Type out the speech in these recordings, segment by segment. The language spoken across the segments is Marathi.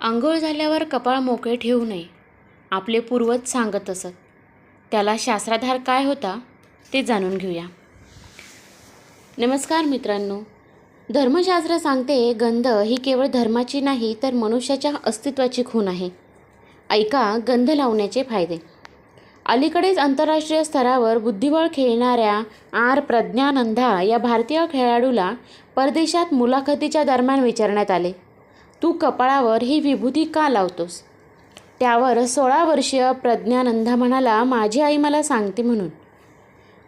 आंघोळ झाल्यावर कपाळ मोकळे ठेवू नये. आपले पूर्वज सांगत असत. त्याला शास्त्राधार काय होता ते जाणून घेऊया. नमस्कार मित्रांनो. धर्मशास्त्र सांगते गंध ही केवळ धर्माची नाही तर मनुष्याच्या अस्तित्वाची खूण आहे. ऐका गंध लावण्याचे फायदे. अलीकडेच आंतरराष्ट्रीय स्तरावर बुद्धिबळ खेळणाऱ्या आर प्रज्ञानंदा या भारतीय खेळाडूला परदेशात मुलाखतीच्या दरम्यान विचारण्यात आले. तू कपाळावर ही विभूती का लावतोस? त्यावर सोळा वर्षीय प्रज्ञानंदा म्हणाला माझी आई मला सांगते म्हणून.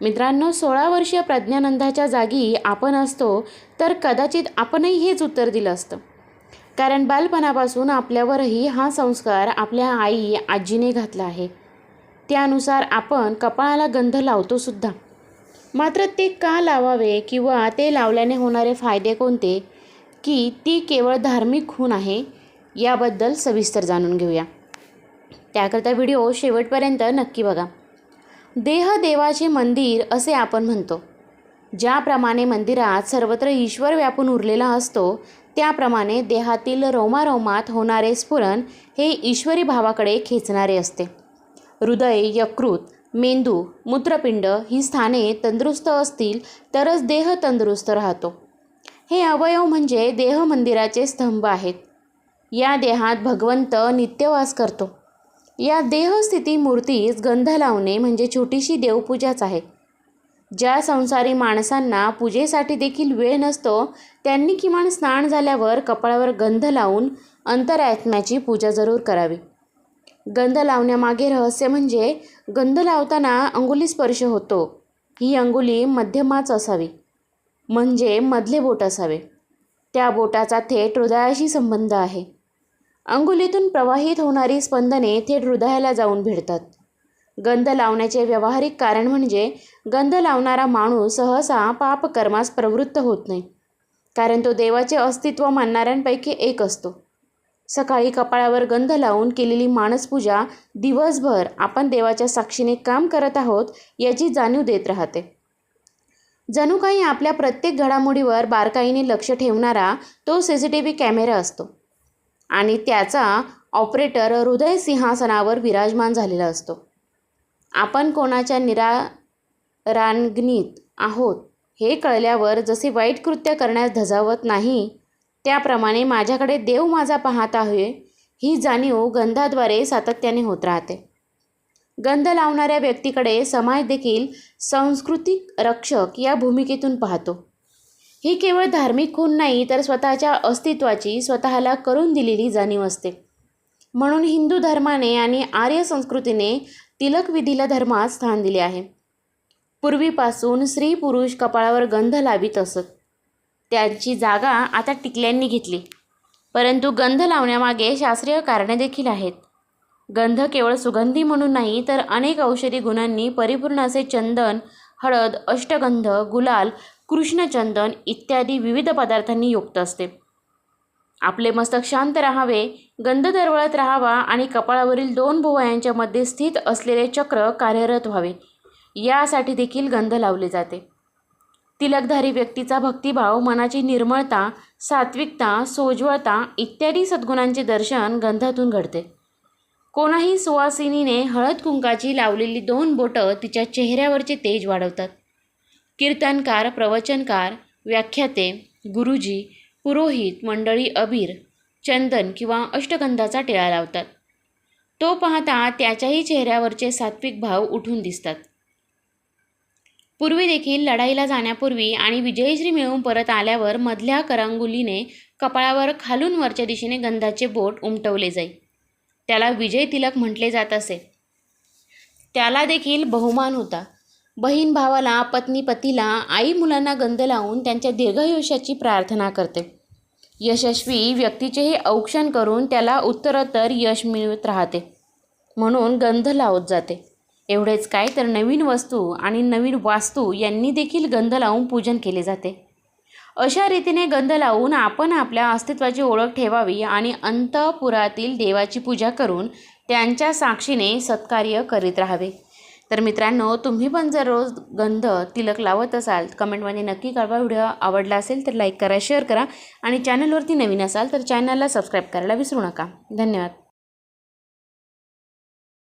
मित्रांनो सोळा वर्षीय प्रज्ञानंदाच्या जागी आपण असतो तर कदाचित आपणही हेच उत्तर दिलं असतं. कारण बालपणापासून आपल्यावरही हा संस्कार आपल्या आई आजीने घातला आहे. त्यानुसार आपण कपाळाला गंध लावतो सुद्धा. मात्र ते का लावावे किंवा ते लावल्याने होणारे फायदे कोणते? की ती केवळ धार्मिक खूण आहे याबद्दल सविस्तर जाणून घेऊया. त्याकरता व्हिडिओ शेवटपर्यंत नक्की बघा. देह देवाचे मंदिर असे आपण म्हणतो. ज्याप्रमाणे मंदिरात सर्वत्र ईश्वर व्यापून उरलेला असतो त्याप्रमाणे देहातील रोमारोमात होणारे स्फुरण हे ईश्वरी भावाकडे खेचणारे असते. हृदय यकृत मेंदू मूत्रपिंड ही स्थाने तंदुरुस्त असतील तरच देह तंदुरुस्त राहतो. हे अवयव म्हणजे देह मंदिराचे स्तंभ आहेत. या देहात भगवंत नित्यवास करतो. या देहस्थिती मूर्तीस गंध लावणे म्हणजे छोटीशी देवपूजाच आहे. ज्या संसारी माणसांना पूजेसाठी देखील वेळ नसतो त्यांनी किमान स्नान झाल्यावर कपाळावर गंध लावून अंतरात्म्याची पूजा जरूर करावी. गंध लावण्यामागे रहस्य म्हणजे गंध लावताना अंगुली स्पर्श होतो. ही अंगुली मध्यमाच असावी. म्हणजे मधले बोट असावे. त्या बोटाचा थेट हृदयाशी संबंध आहे. अंगुलीतून प्रवाहित होणारी स्पंदने थेट हृदयाला जाऊन भिडतात. गंध लावण्याचे व्यावहारिक कारण म्हणजे गंध लावणारा माणूस सहसा पापकर्मास प्रवृत्त होत नाही कारण तो देवाचे अस्तित्व मानणाऱ्यांपैकी एक असतो. सकाळी कपाळावर गंध लावून केलेली माणसपूजा दिवसभर आपण देवाच्या साक्षीने काम करत आहोत याची जाणीव देत राहते. जणू काही आपल्या प्रत्येक घडामोडीवर बारकाईने लक्ष ठेवणारा तो C C T V camera असतो. आणि त्याचा ऑपरेटर हृदय सिंहासनावर विराजमान झालेला असतो. आपण कोणाच्या निरारांगणीत आहोत हे कळल्यावर जसे वाईट कृत्य करण्यास धजावत नाही त्याप्रमाणे माझ्याकडे देव माझा पाहत आहे ही जाणीव गंधाद्वारे सातत्याने होत राहते. गंध लावणाऱ्या व्यक्तीकडे समाज देखील सांस्कृतिक रक्षक या भूमिकेतून पाहतो. ही केवळ धार्मिक खून नाही तर स्वतःच्या अस्तित्वाची स्वतःला करून दिलेली जाणीव असते. म्हणून हिंदू धर्माने आणि आर्य संस्कृतीने तिलक विधीला धर्मात स्थान दिले आहे. पूर्वीपासून स्त्री पुरुष कपाळावर गंध लावित असत. त्यांची जागा आता टिकल्यांनी घेतली. परंतु गंध लावण्यामागे शास्त्रीय कारणे देखील आहेत. गंध केवळ सुगंधी म्हणून नाही तर अनेक औषधी गुणांनी परिपूर्ण असे चंदन हळद अष्टगंध गुलाल कृष्णचंदन इत्यादी विविध पदार्थांनी युक्त असते. आपले मस्तक शांत राहावे गंध दरवळत राहावा आणि कपाळावरील दोन भुवयांच्या मध्ये स्थित असलेले चक्र कार्यरत व्हावे. यासाठी देखील गंध लावले जाते. तिलकधारी व्यक्तीचा भक्तिभाव मनाची निर्मळता सात्विकता सोज्वळता इत्यादी सद्गुणांचे दर्शन गंधातून घडते. कोणाही सुवासिनीने हळद कुंकाची लावलेली दोन बोटं तिच्या चेहऱ्यावरचे तेज वाढवतात. कीर्तनकार प्रवचनकार व्याख्याते गुरुजी पुरोहित मंडळी अबीर चंदन किंवा अष्टगंधाचा टिळा लावतात. तो पाहता त्याच्याही चेहऱ्यावरचे सात्विक भाव उठून दिसतात. पूर्वी देखील लढाईला जाण्यापूर्वी आणि विजयश्री मिळवून परत आल्यावर मधल्या करांगुलीने कपाळावर खालून वरच्या दिशेने गंधाचे बोट उमटवले जाई. त्याला विजय तिलक म्हटले जात असे. त्याला देखील बहुमान होता. बहीण भावाला पत्नी पतीला आई मुलांना गंध लावून त्यांच्या दीर्घायुष्याची प्रार्थना करते. यशस्वी व्यक्तीचेही औक्षण करून त्याला उत्तरोत्तर यश मिळत राहते. म्हणून गंध लावत जाते. एवढेच काय तर नवीन वस्तू आणि नवीन वास्तू यांनी देखील गंध लावून पूजन केले जाते. अशा रीतीने गंध लावून आपण आपल्या अस्तित्वाची ओळख ठेवावी आणि अंतपुरातील देवाची पूजा करून त्यांच्या साक्षीने सत्कार्य करीत राहावे. तर मित्रांनो तुम्ही पण जर रोज गंध तिलक लावत असाल कमेंटमध्ये नक्की कळवा. व्हिडिओ आवडला असेल तर लाईक करा शेअर करा आणि चॅनलवरती नवीन असाल तर चॅनलला सबस्क्राईब करायला विसरू नका. धन्यवाद.